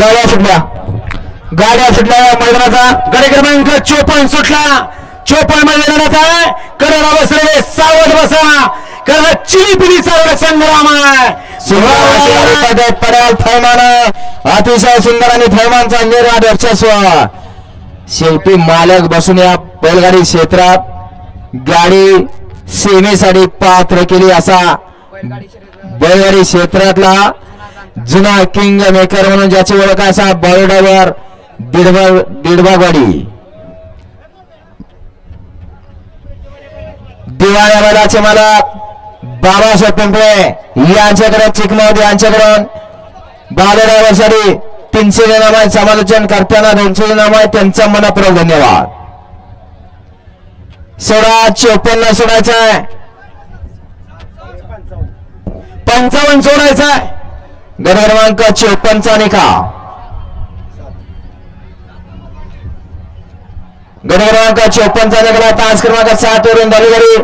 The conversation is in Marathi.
गाड्या सुटल्या. गाड्या सुटल्या या मैदानाचा. गडे क्रमांक चोपन्न सुटला. चोपन्न मैदानात आहे. कराडा बसलेले सावध बसा. कारण चिली पिली चालवलं संग्राम आहे. सुंदर पडाल थैमान. अतिशय सुंदर आणि थैमानचा निर्वाद वर्चस्व शेवटी मालक बसून या बैलगाडी क्षेत्रात गाडी सेवेसाठी पात्र केली असा बैलगाडी क्षेत्रातला जुना किंग मेकर म्हणून ज्याची ओळख असा बरोडावर दिडबा दीडबागवाडी दिवाळ्या बैलाचे मालक बाबासाहेब पिंपळे यांच्याकडे चिकमोद यांच्याकडून बारा ड्रायव्हरसाठी तीनशे नाम आहे समालोचन करताना दोनशे नाम आहे त्यांचा मनपूर्वक धन्यवाद. सोळा चोपन्न सोडायचा आहे. पंचावन्न सोडायचा आहे. गड क्रमांक चोपन्नचा निकाल गड क्रमांक चोपन्नचा निकाल पाच क्रमांक सात वरून दलिगडी.